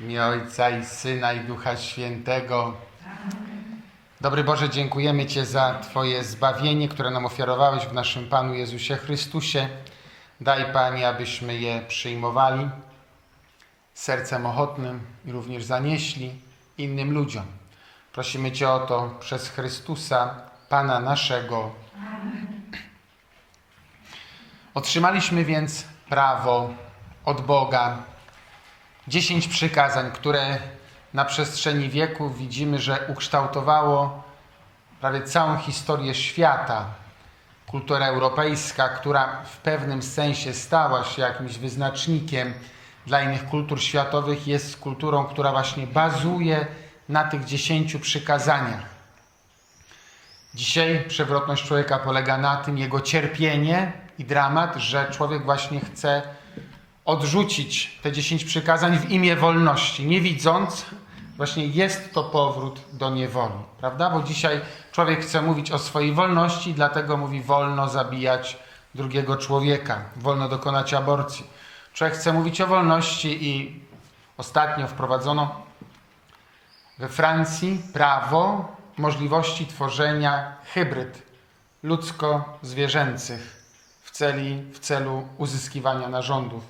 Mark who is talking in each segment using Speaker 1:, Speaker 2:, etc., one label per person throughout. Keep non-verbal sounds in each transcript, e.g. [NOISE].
Speaker 1: Imię Ojca i Syna i Ducha Świętego. Dobry Boże, dziękujemy Cię za Twoje zbawienie, które nam ofiarowałeś w naszym Panu Jezusie Chrystusie. Daj Panie, abyśmy je przyjmowali sercem ochotnym i również zanieśli innym ludziom. Prosimy Cię o to przez Chrystusa, Pana naszego. Otrzymaliśmy więc prawo od Boga, dziesięć przykazań, które na przestrzeni wieków widzimy, że ukształtowało prawie całą historię świata. Kultura europejska, która w pewnym sensie stała się jakimś wyznacznikiem dla innych kultur światowych, jest kulturą, która właśnie bazuje na tych dziesięciu przykazaniach. Dzisiaj przewrotność człowieka polega na tym, jego cierpienie i dramat, że człowiek właśnie chce odrzucić te dziesięć przykazań w imię wolności, nie widząc, właśnie jest to powrót do niewoli, prawda? Bo dzisiaj człowiek chce mówić o swojej wolności, dlatego mówi wolno zabijać drugiego człowieka, wolno dokonać aborcji. Człowiek chce mówić o wolności i ostatnio wprowadzono we Francji prawo możliwości tworzenia hybryd ludzko-zwierzęcych w, celi, w celu uzyskiwania narządów,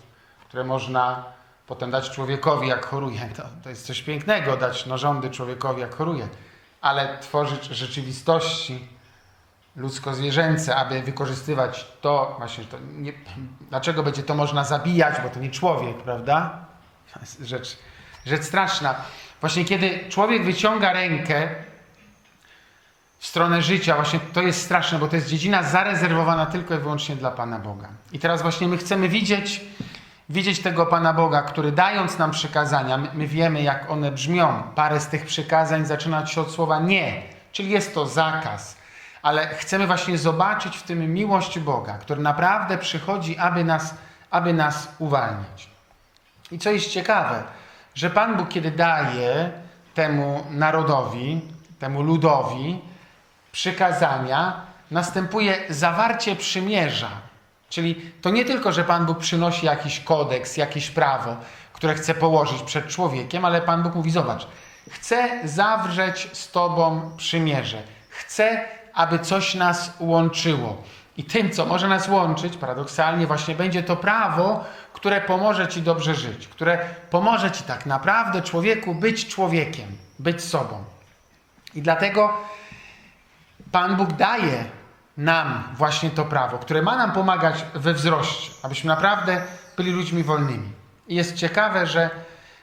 Speaker 1: które można potem dać człowiekowi, jak choruje. To, to jest coś pięknego, dać narządy człowiekowi, jak choruje, ale tworzyć rzeczywistości ludzko-zwierzęce, aby wykorzystywać to, właśnie to nie, dlaczego będzie to można zabijać, bo to nie człowiek, prawda? Rzecz, rzecz straszna. Właśnie kiedy człowiek wyciąga rękę w stronę życia, właśnie to jest straszne, bo to jest dziedzina zarezerwowana tylko i wyłącznie dla Pana Boga. I teraz właśnie my chcemy widzieć, widzieć tego Pana Boga, który dając nam przykazania, my, my wiemy jak one brzmią. Parę z tych przykazań zaczyna się od słowa nie, czyli jest to zakaz. Ale chcemy właśnie zobaczyć w tym miłość Boga, który naprawdę przychodzi, aby nas, aby nas uwalniać. I co jest ciekawe, że Pan Bóg, kiedy daje temu narodowi, temu ludowi przykazania, następuje zawarcie przymierza. Czyli to nie tylko, że Pan Bóg przynosi jakiś kodeks, jakieś prawo, które chce położyć przed człowiekiem, ale Pan Bóg mówi: Zobacz, chcę zawrzeć z Tobą przymierze. Chcę, aby coś nas łączyło. I tym, co może nas łączyć, paradoksalnie, właśnie będzie to prawo, które pomoże Ci dobrze żyć, które pomoże Ci tak naprawdę, człowieku, być człowiekiem, być sobą. I dlatego Pan Bóg daje nam właśnie to prawo, które ma nam pomagać we wzroście, abyśmy naprawdę byli ludźmi wolnymi. I jest ciekawe, że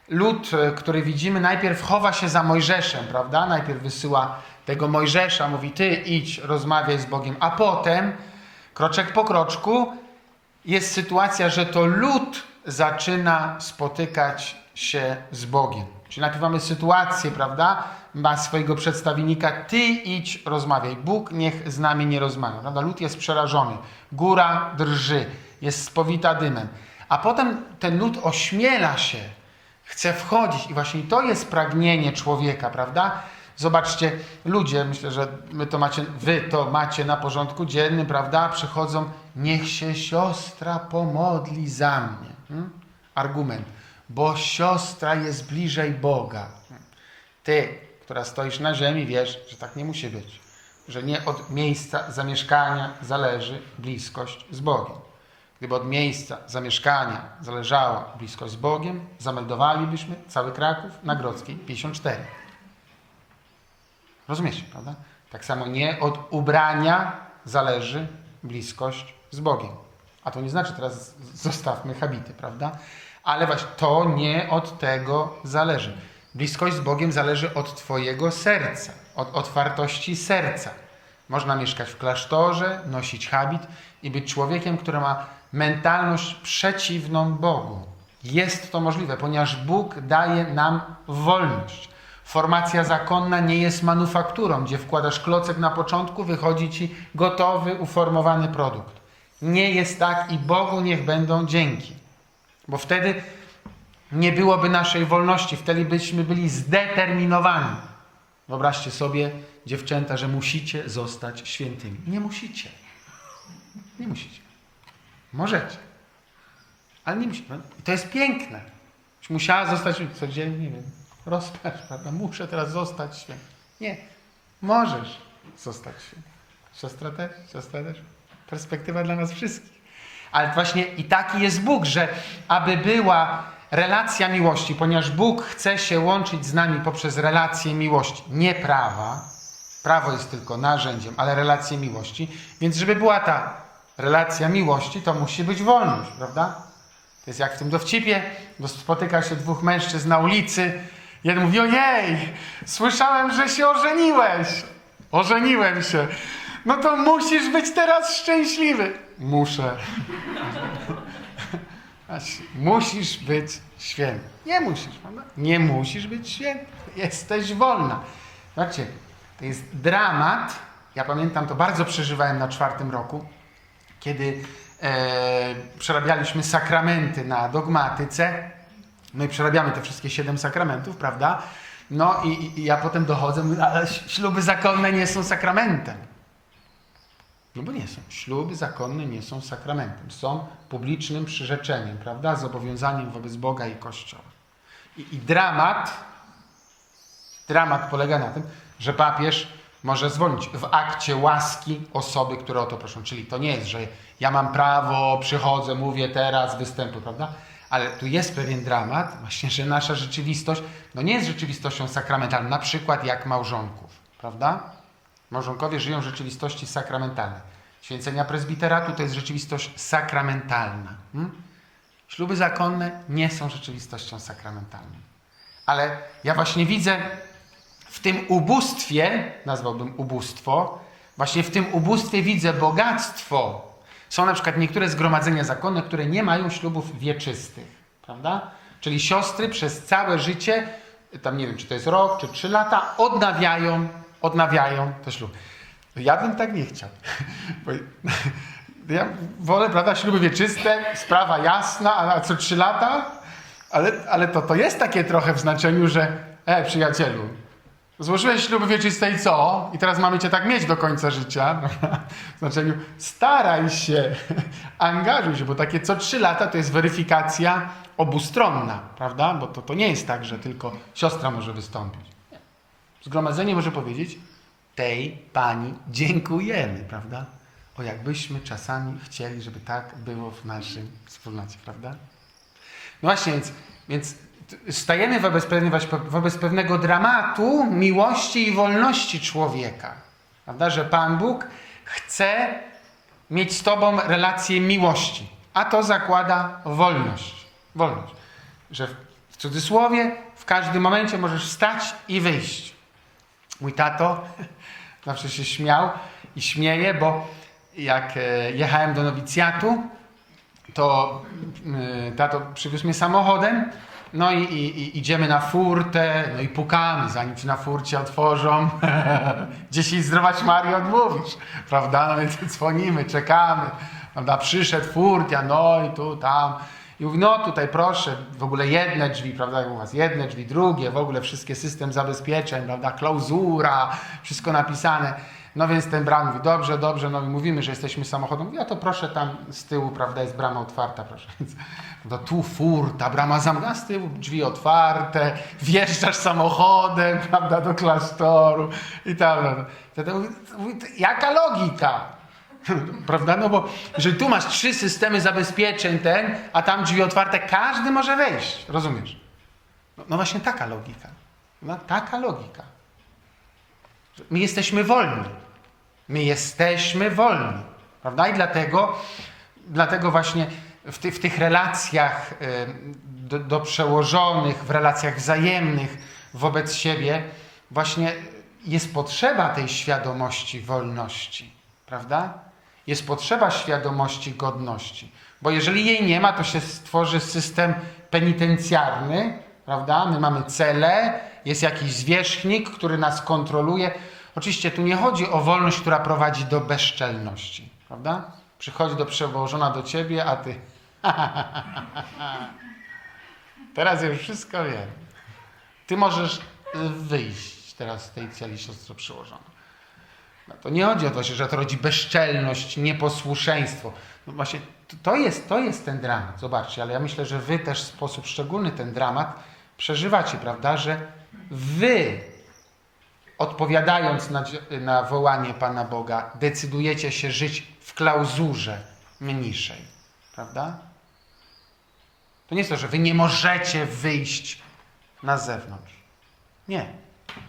Speaker 1: lud, który widzimy, najpierw chowa się za Mojżeszem, prawda? Najpierw wysyła tego Mojżesza, mówi: Ty idź, rozmawiaj z Bogiem, a potem, kroczek po kroczku, jest sytuacja, że to lud zaczyna spotykać się z Bogiem. Czyli najpierw mamy sytuację, prawda? Ma swojego przedstawienika, ty idź, rozmawiaj. Bóg niech z nami nie rozmawia, prawda? Lud jest przerażony, góra drży, jest spowita dymem. A potem ten lud ośmiela się, chce wchodzić i właśnie to jest pragnienie człowieka, prawda? Zobaczcie, ludzie, myślę, że my to macie, wy to macie na porządku dziennym, prawda? Przychodzą, niech się siostra pomodli za mnie. Hmm? Argument, bo siostra jest bliżej Boga. Ty, która stoisz na ziemi, wiesz, że tak nie musi być. Że nie od miejsca zamieszkania zależy bliskość z Bogiem. Gdyby od miejsca zamieszkania zależała bliskość z Bogiem, zameldowalibyśmy cały Kraków na Grodzkiej 54. Rozumiecie, prawda? Tak samo nie od ubrania zależy bliskość z Bogiem. A to nie znaczy teraz zostawmy habity, prawda? Ale właśnie to nie od tego zależy. Bliskość z Bogiem zależy od Twojego serca, od otwartości serca. Można mieszkać w klasztorze, nosić habit i być człowiekiem, który ma mentalność przeciwną Bogu. Jest to możliwe, ponieważ Bóg daje nam wolność. Formacja zakonna nie jest manufakturą, gdzie wkładasz klocek na początku, wychodzi ci gotowy, uformowany produkt. Nie jest tak i Bogu niech będą dzięki. Bo wtedy nie byłoby naszej wolności, wtedy byśmy byli zdeterminowani. Wyobraźcie sobie, dziewczęta, że musicie zostać świętymi. Nie musicie. Nie musicie. Możecie. Ale nie musicie. I to jest piękne. Musiała zostać codziennie, nie wiem, rozpacz, prawda? Muszę teraz zostać świętym. Nie, możesz zostać świętym. Siostra też, siostra też. Perspektywa dla nas wszystkich. Ale właśnie i taki jest Bóg, że aby była relacja miłości, ponieważ Bóg chce się łączyć z nami poprzez relację miłości, nie prawa. Prawo jest tylko narzędziem, ale relację miłości. Więc żeby była ta relacja miłości, to musi być wolność, prawda? To jest jak w tym dowcipie, bo spotyka się dwóch mężczyzn na ulicy. Jeden mówi, ojej, słyszałem, że się ożeniłeś. Ożeniłem się. No to musisz być teraz szczęśliwy. Muszę. Musisz być święty. Nie musisz, prawda? Nie musisz być święty. Jesteś wolna. Zobaczcie, to jest dramat. Ja pamiętam, to bardzo przeżywałem na czwartym roku, kiedy e, przerabialiśmy sakramenty na dogmatyce. No i przerabiamy te wszystkie siedem sakramentów, prawda? No i, i- i ja potem dochodzę, mówię, ale śluby zakonne nie są sakramentem. No bo nie są. Śluby zakonne nie są sakramentem. Są publicznym przyrzeczeniem, prawda? Zobowiązaniem wobec Boga i Kościoła. I, I dramat, dramat polega na tym, że papież może zwolnić w akcie łaski osoby, które o to proszą. Czyli to nie jest, że ja mam prawo, przychodzę, mówię teraz, występuję, prawda? Ale tu jest pewien dramat, właśnie, że nasza rzeczywistość no nie jest rzeczywistością sakramentalną, na przykład jak małżonków, prawda? Małżonkowie żyją w rzeczywistości sakramentalnej. Święcenia prezbiteratu to jest rzeczywistość sakramentalna. Hmm? Śluby zakonne nie są rzeczywistością sakramentalną. Ale ja właśnie widzę w tym ubóstwie, nazwałbym ubóstwo, właśnie w tym ubóstwie widzę bogactwo. Są na przykład niektóre zgromadzenia zakonne, które nie mają ślubów wieczystych, prawda? Czyli siostry przez całe życie, tam nie wiem, czy to jest rok, czy trzy lata, odnawiają, odnawiają te śluby. Ja bym tak nie chciał. [LAUGHS] Bo ja wolę, prawda, śluby wieczyste, sprawa jasna, a co trzy lata? Ale, ale to, to jest takie trochę w znaczeniu, że e, przyjacielu, złożyłeś śluby wieczyste i co? I teraz mamy cię tak mieć do końca życia. [LAUGHS] W znaczeniu staraj się, [LAUGHS] angażuj się, bo takie co trzy lata to jest weryfikacja obustronna, prawda? Bo to, to nie jest tak, że tylko siostra może wystąpić. Zgromadzenie może powiedzieć, tej pani dziękujemy, prawda? O jakbyśmy czasami chcieli, żeby tak było w naszym wspólnocie, prawda? No właśnie, więc, więc stajemy wobec, wobec pewnego dramatu miłości i wolności człowieka. Prawda? Że Pan Bóg chce mieć z Tobą relację miłości, a to zakłada wolność. Wolność. Że w cudzysłowie w każdym momencie możesz wstać i wyjść. Mój tato zawsze się śmiał i śmieje, bo jak e, jechałem do nowicjatu, to y, tato przywiózł mnie samochodem, no i, i, idziemy na furtę, no i pukamy, zanim ci na furcie otworzą. [LAUGHS] Dziesięć zdrować Marii odmówisz, prawda? No więc dzwonimy, czekamy, prawda? Przyszedł furtia, no i tu, tam. I mówi, no tutaj proszę, w ogóle jedne drzwi, prawda, jak u was, jedne drzwi, drugie, w ogóle wszystkie system zabezpieczeń, prawda, klauzura, wszystko napisane. No więc ten bram mówi, dobrze, dobrze, no i mówimy, że jesteśmy samochodem. Mówi, to proszę tam z tyłu, prawda, jest brama otwarta, proszę. No tu furta, brama zamknięta, z tyłu drzwi otwarte, wjeżdżasz samochodem, [LAUGHS] prawda, do klasztoru i tam. No. Wtedy mówi, jaka logika? [LAUGHS] Prawda? No bo jeżeli tu masz trzy systemy zabezpieczeń ten, a tam drzwi otwarte, każdy może wejść. Rozumiesz? No, no właśnie taka logika. No, taka logika. My jesteśmy wolni. My jesteśmy wolni. Prawda? I dlatego, dlatego właśnie w, ty, w tych relacjach y, do, do przełożonych, w relacjach wzajemnych wobec siebie, właśnie jest potrzeba tej świadomości wolności. Prawda? Jest potrzeba świadomości godności. Bo jeżeli jej nie ma, to się stworzy system penitencjarny, prawda? My mamy cele, jest jakiś zwierzchnik, który nas kontroluje. Oczywiście tu nie chodzi o wolność, która prowadzi do bezczelności, prawda? Przychodzi do przełożona do ciebie, a ty. [LAUGHS] Teraz już wszystko wiem. Ty możesz wyjść teraz z tej celi siostro przyłożona. No to nie chodzi o to, że to rodzi bezczelność, nieposłuszeństwo. No właśnie to jest, to jest ten dramat, zobaczcie, ale ja myślę, że wy też w sposób szczególny ten dramat przeżywacie, prawda, że wy odpowiadając na, na wołanie Pana Boga, decydujecie się żyć w klauzurze mniejszej, prawda? To nie jest to, że wy nie możecie wyjść na zewnątrz. Nie.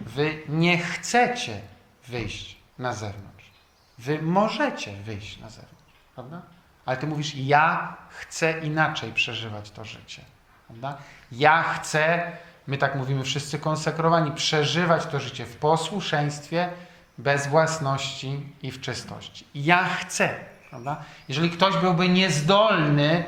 Speaker 1: Wy nie chcecie wyjść na zewnątrz. Wy możecie wyjść na zewnątrz, prawda? Ale ty mówisz, ja chcę inaczej przeżywać to życie. Prawda? Ja chcę, my tak mówimy wszyscy konsekrowani, przeżywać to życie w posłuszeństwie, bez własności i w czystości. Ja chcę. Prawda? Jeżeli ktoś byłby niezdolny,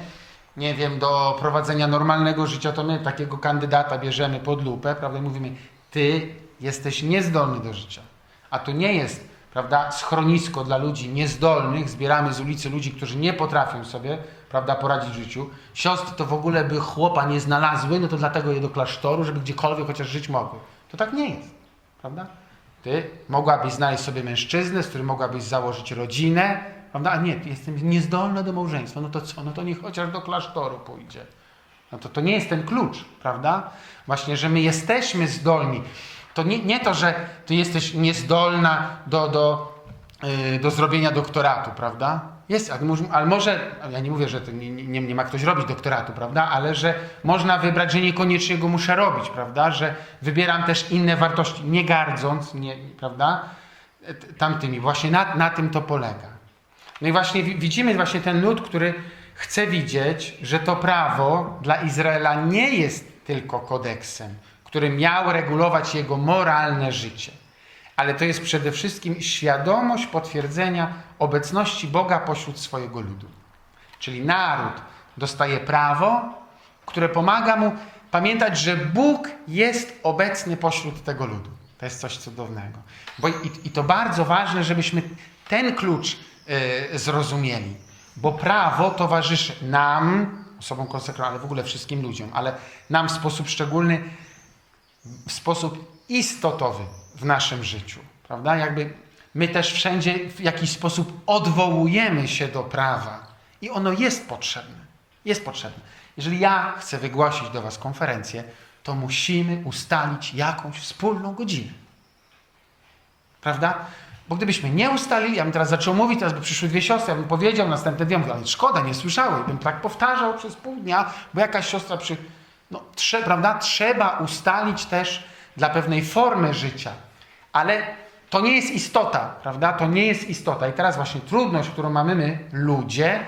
Speaker 1: nie wiem, do prowadzenia normalnego życia, to my takiego kandydata bierzemy pod lupę, prawda? I mówimy, ty jesteś niezdolny do życia. A to nie jest, prawda, schronisko dla ludzi niezdolnych, zbieramy z ulicy ludzi, którzy nie potrafią sobie, prawda, poradzić w życiu. Siostry to w ogóle by chłopa nie znalazły, no to dlatego je do klasztoru, żeby gdziekolwiek chociaż żyć mogły. To tak nie jest, prawda? Ty mogłabyś znaleźć sobie mężczyznę, z którym mogłabyś założyć rodzinę, prawda? A nie, jestem niezdolna do małżeństwa, no to co? No to niech chociaż do klasztoru pójdzie. No to to nie jest ten klucz, prawda? Właśnie, że my jesteśmy zdolni. To nie, nie to, że ty jesteś niezdolna do, do, yy, do zrobienia doktoratu, prawda? Jest, ale może- ja nie mówię, że nie, nie, nie ma ktoś robić doktoratu, prawda? Ale że można wybrać, że niekoniecznie go muszę robić, prawda? Że wybieram też inne wartości, nie gardząc, nie, prawda? T- Tamtymi. Właśnie na, na tym to polega. No i właśnie wi- widzimy właśnie ten lud, który chce widzieć, że to prawo dla Izraela nie jest tylko kodeksem, który miał regulować jego moralne życie, ale to jest przede wszystkim świadomość potwierdzenia obecności Boga pośród swojego ludu. Czyli naród dostaje prawo, które pomaga mu pamiętać, że Bóg jest obecny pośród tego ludu. To jest coś cudownego. Bo i, I to bardzo ważne, żebyśmy ten klucz y, zrozumieli. Bo prawo towarzyszy nam, osobom konsekrowanym, ale w ogóle wszystkim ludziom, ale nam w sposób szczególny, w sposób istotowy w naszym życiu. Prawda? Jakby my też wszędzie w jakiś sposób odwołujemy się do prawa. I ono jest potrzebne. Jest potrzebne. Jeżeli ja chcę wygłosić do Was konferencję, to musimy ustalić jakąś wspólną godzinę. Prawda? Bo gdybyśmy nie ustalili, ja bym teraz zaczął mówić, teraz by przyszły dwie siostry, ja bym powiedział następny dzień, mówię, ale szkoda, nie słyszały. Bym tak powtarzał przez pół dnia, bo jakaś siostra przy... No, trze, prawda? Trzeba ustalić też dla pewnej formy życia. Ale to nie jest istota, prawda? To nie jest istota. I teraz właśnie trudność, którą mamy my, ludzie,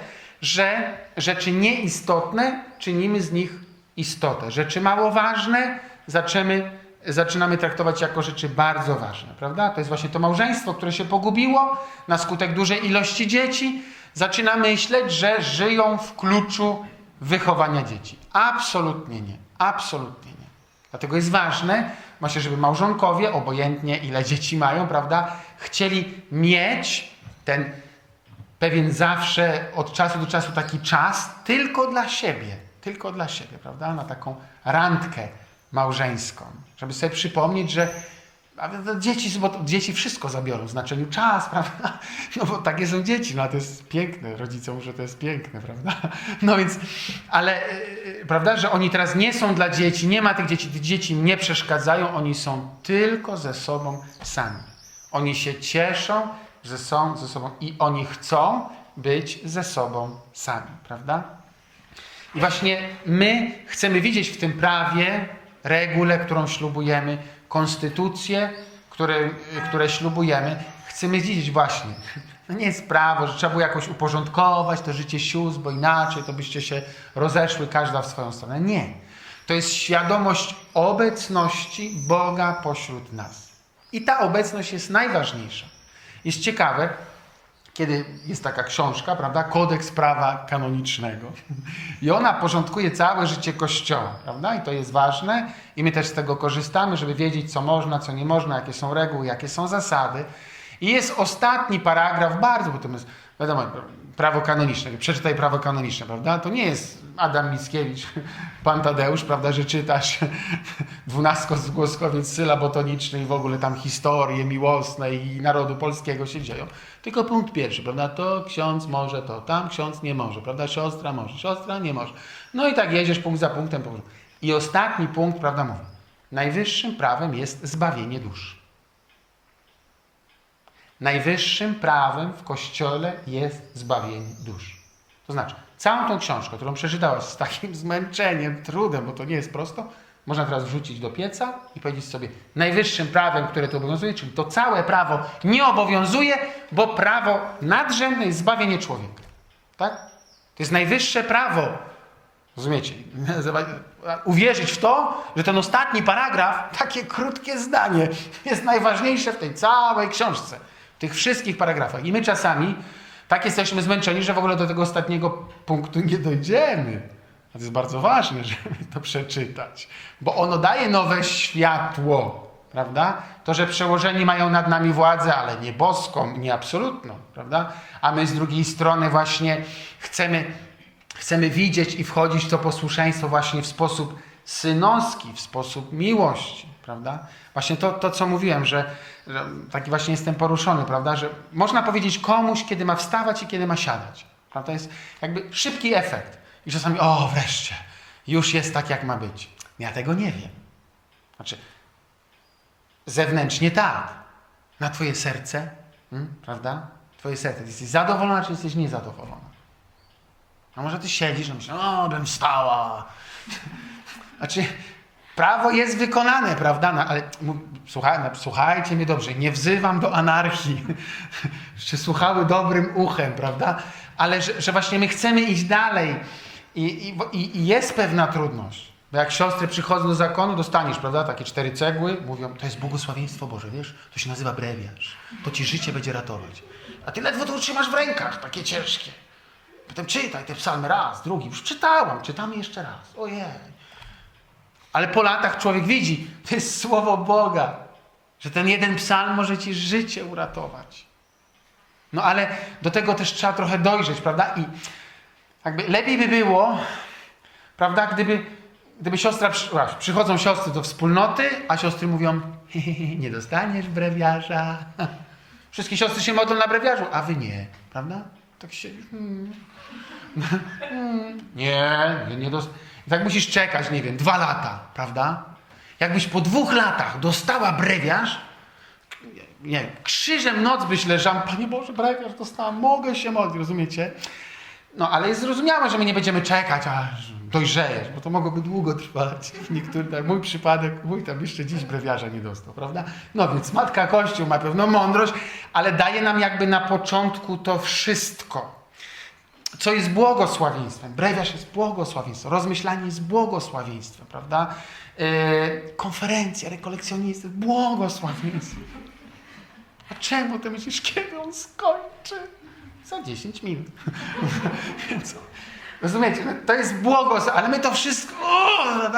Speaker 1: że rzeczy nieistotne czynimy z nich istotę. Rzeczy mało ważne zaczynamy, zaczynamy traktować jako rzeczy bardzo ważne, prawda? To jest właśnie to małżeństwo, które się pogubiło na skutek dużej ilości dzieci. Zaczyna myśleć, że żyją w kluczu wychowania dzieci. Absolutnie nie. Absolutnie nie. Dlatego jest ważne, właśnie, żeby małżonkowie, obojętnie ile dzieci mają, prawda, chcieli mieć ten pewien zawsze od czasu do czasu taki czas tylko dla siebie, tylko dla siebie, prawda? Na taką randkę małżeńską, żeby sobie przypomnieć, że dzieci, bo dzieci wszystko zabiorą znaczeniu czas, [LAUGHS] prawda? No bo takie są dzieci, no a to jest piękne, rodzice mówią, że to jest piękne, prawda? No więc, ale yy, prawda, że oni teraz nie są dla dzieci, nie ma tych dzieci, dzieci nie przeszkadzają, oni są tylko ze sobą sami. Oni się cieszą, że są ze sobą i oni chcą być ze sobą sami, prawda? I właśnie my chcemy widzieć w tym prawie regulę, którą ślubujemy, konstytucję, które, które ślubujemy. Chcemy widzieć właśnie, no nie jest prawo, że trzeba było jakoś uporządkować to życie sióstr, bo inaczej to byście się rozeszły każda w swoją stronę. Nie. To jest świadomość obecności Boga pośród nas. I ta obecność jest najważniejsza. Jest ciekawe, kiedy jest taka książka, prawda, kodeks prawa kanonicznego. I ona porządkuje całe życie Kościoła, prawda? I to jest ważne i my też z tego korzystamy, żeby wiedzieć, co można, co nie można, jakie są reguły, jakie są zasady. I jest ostatni paragraf, bardzo, bo to jest, wiadomo, prawo kanoniczne. Przeczytaj prawo kanoniczne, prawda? To nie jest Adam Mickiewicz, [LAUGHS] pan Tadeusz, prawda, że czytasz [LAUGHS] dwunastkowiec sylabotoniczny i w ogóle tam historie miłosne i narodu polskiego się dzieją. Tylko punkt pierwszy, prawda? To ksiądz może, to tam ksiądz nie może, prawda? Siostra może, siostra nie może. No i tak jedziesz punkt za punktem. punkt. I ostatni punkt, prawda, mówi. Najwyższym prawem jest zbawienie dusz. Najwyższym prawem w Kościele jest zbawienie dusz. To znaczy, całą tą książkę, którą przeczytałaś z takim [LAUGHS] zmęczeniem, trudem, bo to nie jest prosto, można teraz wrzucić do pieca i powiedzieć sobie, najwyższym prawem, które to obowiązuje, czyli to całe prawo nie obowiązuje, bo prawo nadrzędne jest zbawienie człowieka. Tak? To jest najwyższe prawo. Rozumiecie? [LAUGHS] Uwierzyć w to, że ten ostatni paragraf, takie krótkie zdanie, jest najważniejsze w tej całej książce. Tych wszystkich paragrafach. I my czasami tak jesteśmy zmęczeni, że w ogóle do tego ostatniego punktu nie dojdziemy. A to jest bardzo ważne, żeby to przeczytać, bo ono daje nowe światło, prawda? To, że przełożeni mają nad nami władzę, ale nie boską, nie absolutną, prawda? A my z drugiej strony właśnie chcemy, chcemy widzieć i wchodzić w to posłuszeństwo właśnie w sposób synowski, w sposób miłości, prawda? Właśnie to, to co mówiłem, że, że taki właśnie jestem poruszony, prawda? Że można powiedzieć komuś, kiedy ma wstawać i kiedy ma siadać. Prawda? To jest jakby szybki efekt. I czasami, o wreszcie, już jest tak, jak ma być. Ja tego nie wiem. Znaczy, zewnętrznie tak. Na twoje serce, hmm, prawda? Twoje serce. Jesteś zadowolona, czy jesteś niezadowolona? A może ty siedzisz i myślisz, o, bym wstała. Znaczy, prawo jest wykonane, prawda? No, ale słuchaj, no, słuchajcie mnie dobrze, nie wzywam do anarchii. [LAUGHS] Jeszcze słuchały dobrym uchem, prawda? Ale że, że właśnie my chcemy iść dalej. I, i, I jest pewna trudność. Bo jak siostry przychodzą do zakonu, dostaniesz, prawda, takie cztery cegły, mówią, to jest błogosławieństwo Boże, wiesz, to się nazywa brewiarz, to ci życie będzie ratować. A ty ledwo to w rękach, takie ciężkie. Potem czytaj te psalmy raz, drugi, już czytałam, czytamy jeszcze raz, ojej. Ale po latach człowiek widzi, to jest słowo Boga, że ten jeden psalm może ci życie uratować. No ale do tego też trzeba trochę dojrzeć, prawda? I jakby lepiej by było, prawda, gdyby, gdyby siostra, przychodzą siostry do wspólnoty, a siostry mówią, nie dostaniesz brewiarza. [LAUGHS] Wszystkie siostry się modlą na brewiarzu, a wy nie, prawda? Tak się... Hmm. [LAUGHS] Nie, nie, nie dostaniesz. Tak musisz czekać, nie wiem, dwa lata, prawda? Jakbyś po dwóch latach dostała brewiarz, nie krzyżem noc byś leżał, Panie Boże, brewiarz dostałam, mogę się modlić, rozumiecie? No, ale jest zrozumiałe, że my nie będziemy czekać, aż dojrzejesz, bo to mogłoby długo trwać. [LAUGHS] Niektóry, tak, mój przypadek, mój tam jeszcze dziś brewiarza nie dostał, prawda? No więc Matka Kościół ma pewną mądrość, ale daje nam jakby na początku to wszystko co jest błogosławieństwem. Brewiarz jest błogosławieństwem, rozmyślanie jest błogosławieństwem, prawda? Yy, konferencja, rekolekcjonizm, błogosławieństwem. A czemu ty myślisz, kiedy on skończy? Za 10 minut. [LAUGHS] Rozumiecie, no, to jest błogosławieństwo, ale my to wszystko... O,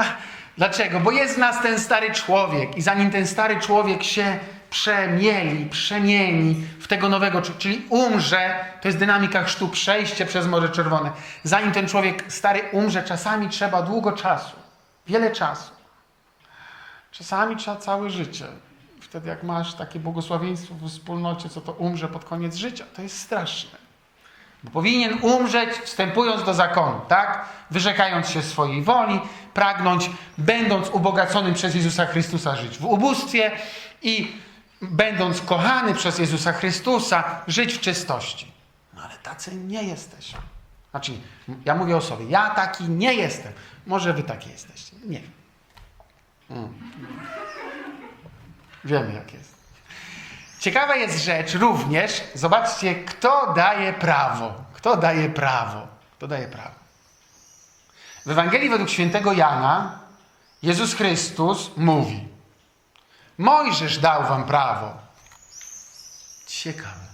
Speaker 1: dlaczego? Bo jest w nas ten stary człowiek i zanim ten stary człowiek się przemieli, przemieni w tego nowego, czyli umrze, to jest dynamika chrztu, przejście przez Morze Czerwone. Zanim ten człowiek stary umrze, czasami trzeba długo czasu, wiele czasu. Czasami trzeba całe życie. Wtedy jak masz takie błogosławieństwo w wspólnocie, co to umrze pod koniec życia, to jest straszne. Bo powinien umrzeć wstępując do zakonu, tak? Wyrzekając się swojej woli, pragnąć, będąc ubogaconym przez Jezusa Chrystusa, żyć w ubóstwie i będąc kochany przez Jezusa Chrystusa, żyć w czystości. No ale tacy nie jesteśmy. Znaczy, ja mówię o sobie, ja taki nie jestem. Może wy taki jesteście. Nie wiem. Mm. Wiemy, jak jest. Ciekawa jest rzecz również, zobaczcie, kto daje prawo. Kto daje prawo? Kto daje prawo? W Ewangelii według świętego Jana Jezus Chrystus mówi: Mojżesz dał wam prawo. Ciekawe.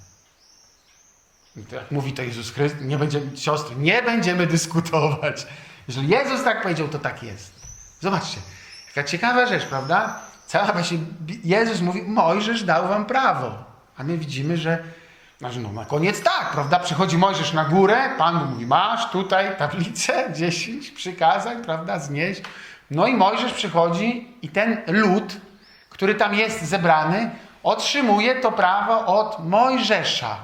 Speaker 1: Jak mówi to Jezus Chrystus, nie będziemy, siostry, nie będziemy dyskutować. Jeżeli Jezus tak powiedział, to tak jest. Zobaczcie, jaka ciekawa rzecz, prawda? Cała właśnie Jezus mówi, Mojżesz dał wam prawo. A my widzimy, że Znaczy, no na koniec tak, prawda? Przychodzi Mojżesz na górę, Pan mówi, masz tutaj tablicę, [LAUGHS] 10 przykazań, prawda, znieść. No i Mojżesz przychodzi i ten lud, który tam jest zebrany, otrzymuje to prawo od Mojżesza.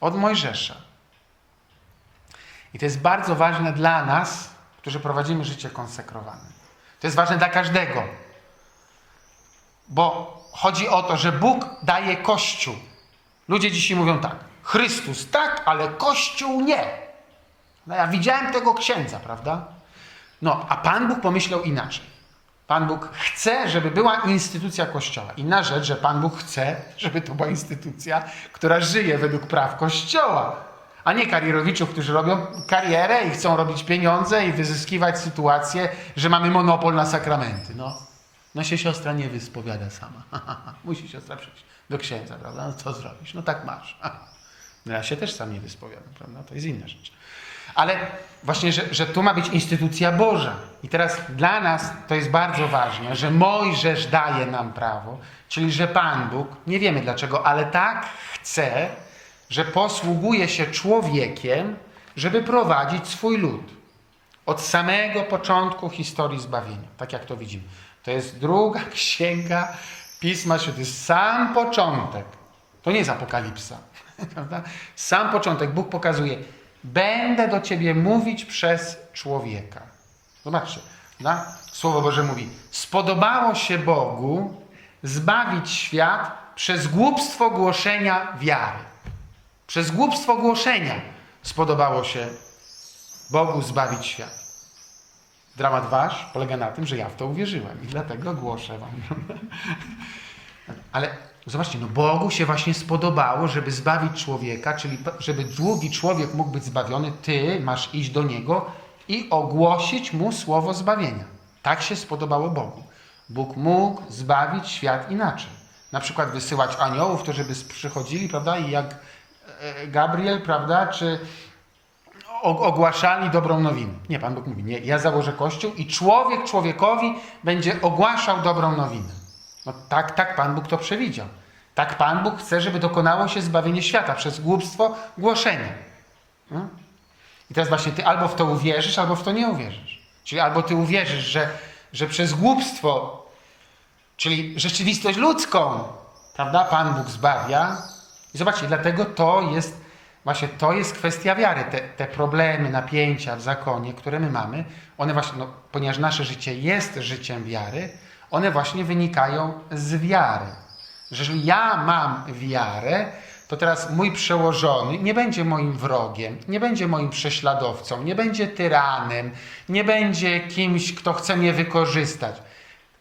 Speaker 1: Od Mojżesza. I to jest bardzo ważne dla nas, którzy prowadzimy życie konsekrowane. To jest ważne dla każdego. Bo chodzi o to, że Bóg daje Kościół. Ludzie dzisiaj mówią tak, Chrystus tak, ale Kościół nie. No ja widziałem tego księdza, prawda? No, a Pan Bóg pomyślał inaczej. Pan Bóg chce, żeby była instytucja Kościoła. Inna rzecz, że Pan Bóg chce, żeby to była instytucja, która żyje według praw Kościoła. A nie karierowiczów, którzy robią karierę i chcą robić pieniądze i wyzyskiwać sytuację, że mamy monopol na sakramenty. No, no się siostra nie wyspowiada sama. [LAUGHS] Musi siostra przyjść do księdza, prawda? No co zrobisz? No tak masz. [LAUGHS] No ja się też sam nie wyspowiadam, prawda? To jest inna rzecz. Ale właśnie, że, że tu ma być instytucja Boża. I teraz dla nas to jest bardzo ważne, że Mojżesz daje nam prawo, czyli że Pan Bóg, nie wiemy dlaczego, ale tak chce, że posługuje się człowiekiem, żeby prowadzić swój lud. Od samego początku historii zbawienia, tak jak to widzimy. To jest druga [LAUGHS] księga Pisma Świętego, sam początek. To nie jest apokalipsa. [LAUGHS] Prawda? Sam początek. Bóg pokazuje, będę do ciebie mówić przez człowieka. Zobaczcie, prawda? Słowo Boże mówi, spodobało się Bogu zbawić świat przez głupstwo głoszenia wiary. Przez głupstwo głoszenia spodobało się Bogu zbawić świat. Dramat wasz polega na tym, że ja w to uwierzyłem i dlatego głoszę wam. [LAUGHS] Ale zobaczcie, no Bogu się właśnie spodobało, żeby zbawić człowieka, czyli żeby drugi człowiek mógł być zbawiony, ty masz iść do niego i ogłosić mu słowo zbawienia. Tak się spodobało Bogu. Bóg mógł zbawić świat inaczej. Na przykład wysyłać aniołów, to żeby przychodzili, prawda, i jak e, Gabriel, prawda, czy ogłaszali dobrą nowinę. Nie, Pan Bóg mówi, nie, ja założę Kościół i człowiek człowiekowi będzie ogłaszał dobrą nowinę. No tak, tak Pan Bóg to przewidział. Tak Pan Bóg chce, żeby dokonało się zbawienie świata przez głupstwo głoszenia. No? I teraz właśnie ty albo w to uwierzysz, albo w to nie uwierzysz. Czyli albo ty uwierzysz, że, że przez głupstwo, czyli rzeczywistość ludzką, prawda, Pan Bóg zbawia. I zobaczcie, dlatego to jest Właśnie to jest kwestia wiary. Te, te problemy, napięcia w zakonie, które my mamy, one właśnie, no, ponieważ nasze życie jest życiem wiary, one właśnie wynikają z wiary. Że jeżeli ja mam wiarę, to teraz mój przełożony nie będzie moim wrogiem, nie będzie moim prześladowcą, nie będzie tyranem, nie będzie kimś, kto chce mnie wykorzystać.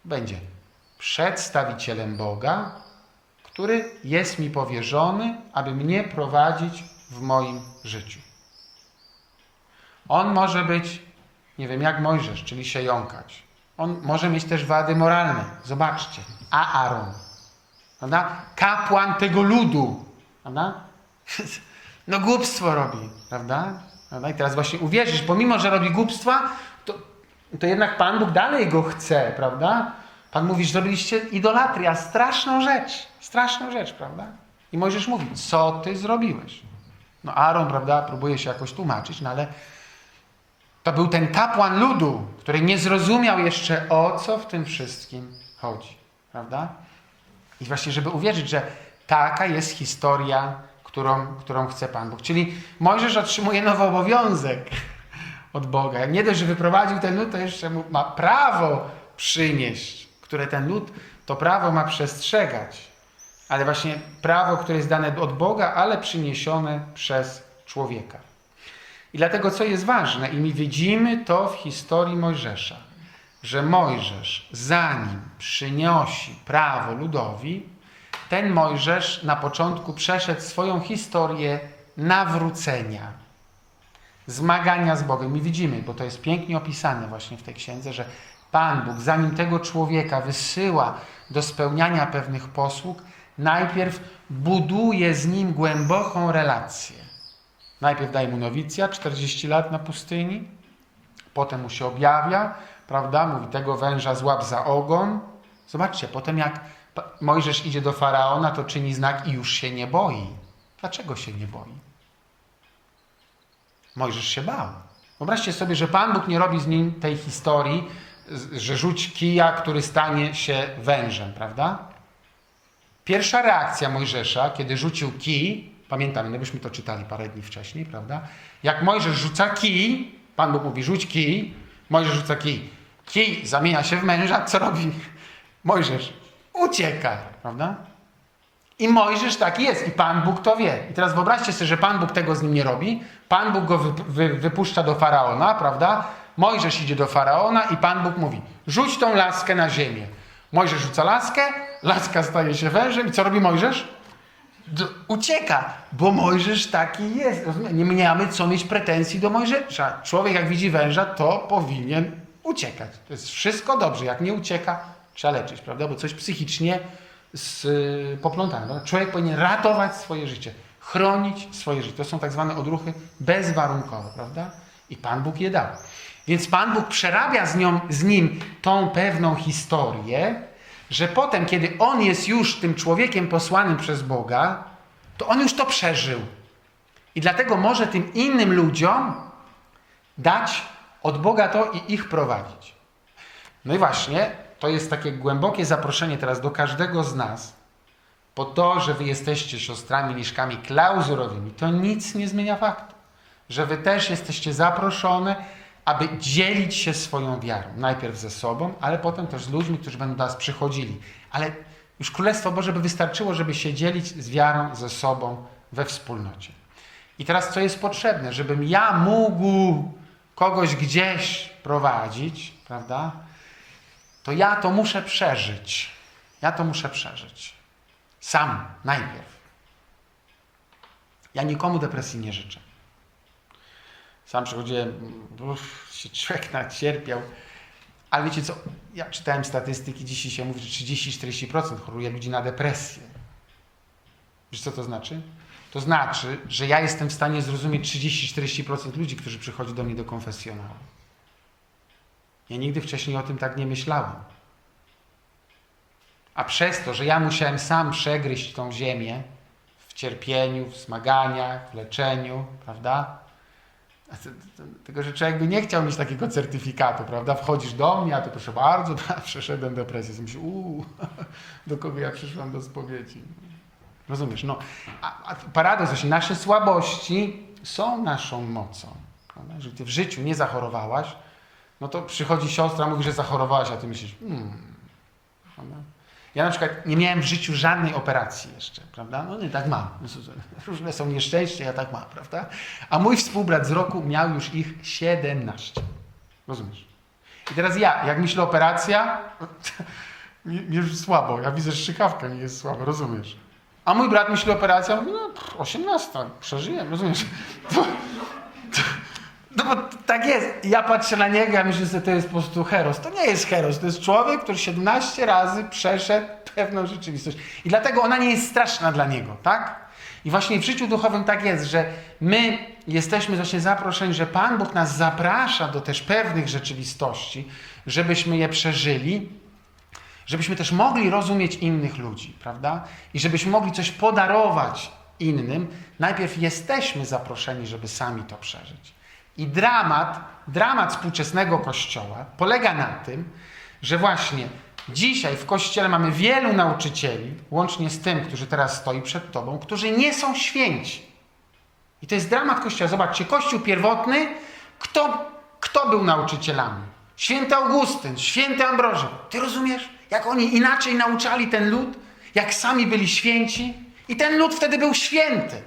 Speaker 1: Będzie przedstawicielem Boga, który jest mi powierzony, aby mnie prowadzić w moim życiu. On może być, nie wiem, jak Mojżesz, czyli się jąkać. On może mieć też wady moralne. Zobaczcie. Aaron. Prawda? Kapłan tego ludu. Prawda? [LAUGHS] No głupstwo robi. Prawda? prawda? I teraz właśnie uwierzysz, pomimo, że robi głupstwa, to, to jednak Pan Bóg dalej go chce. Prawda? Pan mówi, że zrobiliście idolatrię, straszną rzecz. Straszną rzecz, prawda? I Mojżesz mówi, co ty zrobiłeś? No Aaron, prawda, próbuje się jakoś tłumaczyć, no ale to był ten kapłan ludu, który nie zrozumiał jeszcze o co w tym wszystkim chodzi, prawda? I właśnie, żeby uwierzyć, że taka jest historia, którą, którą chce Pan Bóg. Czyli Mojżesz otrzymuje nowy obowiązek od Boga. Nie dość, że wyprowadził ten lud, to jeszcze ma prawo przynieść, które ten lud to prawo ma przestrzegać ale właśnie prawo, które jest dane od Boga, ale przyniesione przez człowieka. I dlatego, co jest ważne, i my widzimy to w historii Mojżesza, że Mojżesz, zanim przynosi prawo ludowi, ten Mojżesz na początku przeszedł swoją historię nawrócenia, zmagania z Bogiem. I widzimy, bo to jest pięknie opisane właśnie w tej księdze, że Pan Bóg, zanim tego człowieka wysyła do spełniania pewnych posług, najpierw buduje z nim głęboką relację. Najpierw daje mu nowicja, 40 lat na pustyni, potem mu się objawia, prawda? Mówi, tego węża złap za ogon. Zobaczcie, potem jak Mojżesz idzie do Faraona, to czyni znak i już się nie boi. Dlaczego się nie boi? Mojżesz się bał. Wyobraźcie sobie, że Pan Bóg nie robi z nim tej historii, że rzuć kija, który stanie się wężem, prawda? Pierwsza reakcja Mojżesza, kiedy rzucił kij, pamiętamy, no byśmy to czytali parę dni wcześniej, prawda? Jak Mojżesz rzuca kij, Pan Bóg mówi rzuć kij, Mojżesz rzuca kij. Kij zamienia się w męża, co robi Mojżesz? Ucieka, prawda? I Mojżesz taki jest i Pan Bóg to wie. I teraz wyobraźcie sobie, że Pan Bóg tego z nim nie robi. Pan Bóg go wy, wy, wypuszcza do Faraona, prawda? Mojżesz idzie do Faraona i Pan Bóg mówi, rzuć tą laskę na ziemię. Mojżesz rzuca laskę, laska staje się wężem i co robi Mojżesz? Ucieka, bo Mojżesz taki jest. Nie mamy co mieć pretensji do Mojżesza. Człowiek jak widzi węża, to powinien uciekać. To jest wszystko dobrze. Jak nie ucieka, trzeba leczyć, prawda? Bo coś psychicznie z, y, poplątane. Człowiek powinien ratować swoje życie, chronić swoje życie. To są tak zwane odruchy bezwarunkowe, prawda? I Pan Bóg je dał. Więc Pan Bóg przerabia z, nią, z nim tą pewną historię, że potem, kiedy on jest już tym człowiekiem posłanym przez Boga, to on już to przeżył. I dlatego może tym innym ludziom dać od Boga to i ich prowadzić. No i właśnie, to jest takie głębokie zaproszenie teraz do każdego z nas, po to, że wy jesteście siostrami mieszkami klauzurowymi, to nic nie zmienia faktu, że wy też jesteście zaproszone, aby dzielić się swoją wiarą. Najpierw ze sobą, ale potem też z ludźmi, którzy będą do nas przychodzili. Ale już Królestwo Boże by wystarczyło, żeby się dzielić z wiarą ze sobą we wspólnocie. I teraz co jest potrzebne? Żebym ja mógł kogoś gdzieś prowadzić, prawda? To ja to muszę przeżyć. Ja to muszę przeżyć. Sam, najpierw. Ja nikomu depresji nie życzę. Sam przechodziłem, uff, się człowiek nacierpiał. Ale wiecie co, ja czytałem statystyki, dzisiaj się mówi, że 30-40% choruje ludzi na depresję. Wiesz co to znaczy? To znaczy, że ja jestem w stanie zrozumieć 30-40% ludzi, którzy przychodzi do mnie do konfesjonału. Ja nigdy wcześniej o tym tak nie myślałem. A przez to, że ja musiałem sam przegryźć tą ziemię w cierpieniu, w zmaganiach, w leczeniu, prawda? Tylko, że człowiek by nie chciał mieć takiego certyfikatu, prawda? Wchodzisz do mnie, a to proszę bardzo, [LAUGHS] przeszedłem depresję. Myślisz, uuu, [LAUGHS] do kogo ja przyszłam do spowiedzi? Rozumiesz? No, a, a paradoks, właśnie nasze słabości są naszą mocą. Prawda? Jeżeli ty w życiu nie zachorowałaś, no to przychodzi siostra, mówi, że zachorowałaś, a ty myślisz, hmm. Prawda? Ja na przykład nie miałem w życiu żadnej operacji jeszcze, prawda? No nie, tak mam. Różne są nieszczęścia, ja tak mam, prawda? A mój współbrat z roku miał już ich 17. Rozumiesz? I teraz ja, jak myślę operacja, [LAUGHS] mi już słabo. Ja widzę, że strzykawka mi jest słaba, rozumiesz? A mój brat myśli operacja, no pff, 18, przeżyję, rozumiesz? [LAUGHS] To, to, no bo tak jest. Ja patrzę na niego, ja myślę, że to jest po prostu heros. To nie jest heros, to jest człowiek, który 17 razy przeszedł pewną rzeczywistość. I dlatego ona nie jest straszna dla niego, tak? I właśnie w życiu duchowym tak jest, że my jesteśmy właśnie zaproszeni, że Pan Bóg nas zaprasza do też pewnych rzeczywistości, żebyśmy je przeżyli, żebyśmy też mogli rozumieć innych ludzi, prawda? I żebyśmy mogli coś podarować innym, najpierw jesteśmy zaproszeni, żeby sami to przeżyć. I dramat, dramat współczesnego Kościoła polega na tym, że właśnie dzisiaj w Kościele mamy wielu nauczycieli, łącznie z tym, którzy teraz stoi przed Tobą, którzy nie są święci. I to jest dramat Kościoła. Zobaczcie, Kościół pierwotny, kto, kto był nauczycielami? Święty Augustyn, święty Ambroży. Ty rozumiesz? Jak oni inaczej nauczali ten lud, jak sami byli święci. I ten lud wtedy był święty.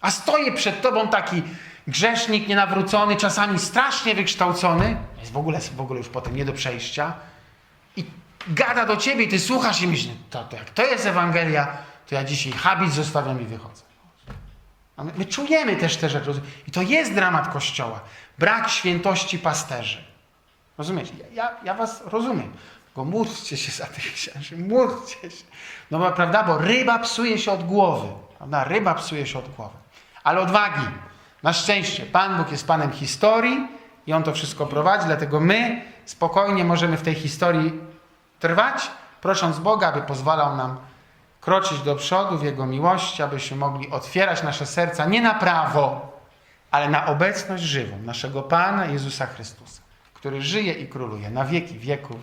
Speaker 1: A stoi przed tobą taki grzesznik, nienawrócony, czasami strasznie wykształcony, jest w ogóle, w ogóle już potem nie do przejścia, i gada do ciebie i ty słuchasz i myślisz, to, to jak to jest Ewangelia, to ja dzisiaj habit zostawiam i wychodzę. A my, my czujemy też te rzeczy. I to jest dramat Kościoła. Brak świętości pasterzy. Rozumiecie? Ja, ja, was rozumiem. Tylko módlcie się za tych księży, módlcie się. No bo, prawda, bo ryba psuje się od głowy. Prawda? Ryba psuje się od głowy. Ale odwagi. Na szczęście Pan Bóg jest Panem historii i On to wszystko prowadzi, dlatego my spokojnie możemy w tej historii trwać, prosząc Boga, aby pozwalał nam kroczyć do przodu w Jego miłości, abyśmy mogli otwierać nasze serca nie na prawo, ale na obecność żywą naszego Pana Jezusa Chrystusa, który żyje i króluje na wieki wieków.